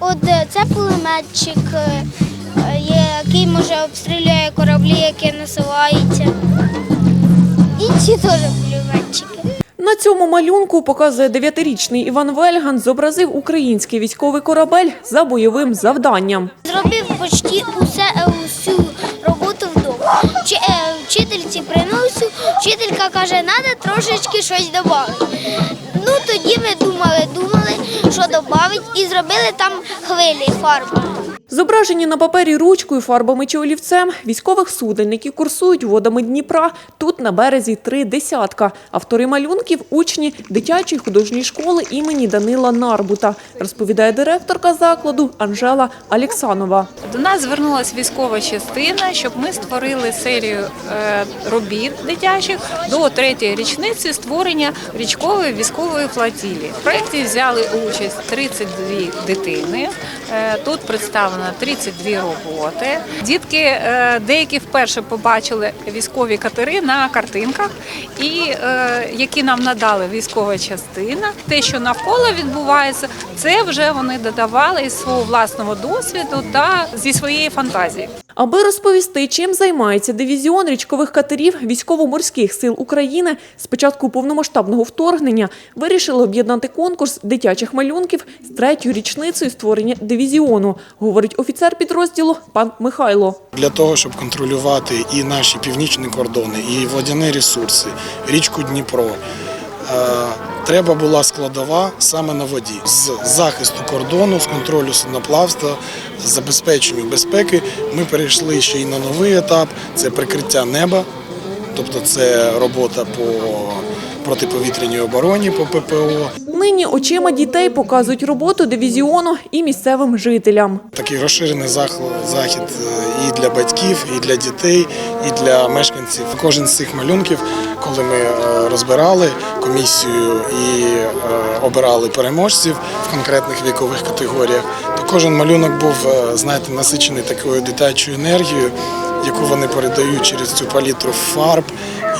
От е, це пулеметчик, е, е, який може обстрілює кораблі, які насуваються. Інші теж пулеметчики. На цьому малюнку показує дев'ятирічний Іван Вельган зобразив український військовий корабель за бойовим завданням. Зробив почти усе усю роботу вдома. Вчительці приносив, вчителька каже, треба трошечки щось додали. Ну тоді ми думали, думали, що додати, і зробили там хвилі фарбами. Зображені на папері ручкою, фарбами чи олівцем військових суден, які курсують водами Дніпра. Тут на березі три десятка. Автори малюнків – учні дитячої художньої школи імені Данила Нарбута, розповідає директорка закладу Анжела Алексанова. До нас звернулася військова частина, щоб ми створили серію е, робіт дитячих до третьої річниці створення річкової військової флотілії. В проєкті взяли участь 32 дитини. Е, Тут представлено 32 роботи. Дітки е, деякі вперше побачили військові катери на картинках, і е, які нам надали військова частина. Те, що навколо відбувається, це вже вони додавали із свого власного досвіду та зі своєї фантазії. Аби розповісти, чим займається дивізіон річкових катерів військово-морських сил України з початку повномасштабного вторгнення, вирішили об'єднати конкурс дитячих малюнків з третьою річницею створення дивізіону, говорить офіцер підрозділу пан Михайло. для того, щоб контролювати і наші північні кордони, і водяні ресурси, річку Дніпро. Треба була складова саме на воді з захисту кордону, з контролю судноплавства, з забезпечення безпеки. Ми перейшли ще й на новий етап це прикриття неба, тобто це робота по протиповітряній обороні по ППО. Нині очима дітей показують роботу дивізіону і місцевим жителям. Такий розширений зах- захід е, і для батьків, і для дітей, і для мешканців. Кожен з цих малюнків, коли ми е, розбирали комісію і е, обирали переможців в конкретних вікових категоріях, то кожен малюнок був е, знаєте, насичений такою дитячою енергією, яку вони передають через цю палітру фарб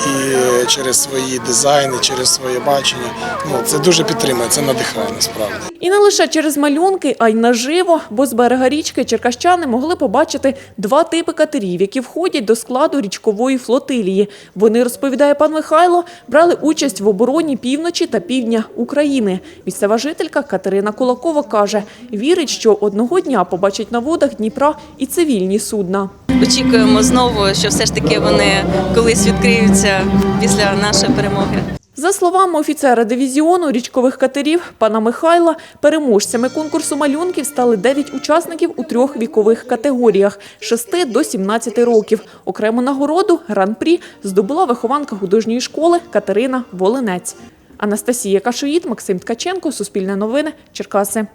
і через свої дизайни, через своє бачення. Ну це дуже підтримує, це надихає насправді. І не лише через малюнки, а й наживо, бо з берега річки черкащани могли побачити два типи катерів, які входять до складу річкової флотилії. Вони, розповідає пан Михайло, брали участь в обороні півночі та півдня України. Місцева жителька Катерина Кулакова каже, вірить, що одного дня побачить на водах Дніпра і цивільні судна. Очікуємо знову, що все ж таки вони колись відкриються після нашої перемоги. За словами офіцера дивізіону річкових катерів пана Михайла, переможцями конкурсу малюнків стали 9 учасників у трьох вікових категоріях – 6 до 17 років. Окрему нагороду гран-прі здобула вихованка художньої школи Катерина Волинець. Анастасія Кашоїд, Максим Ткаченко, Суспільне новини, Черкаси.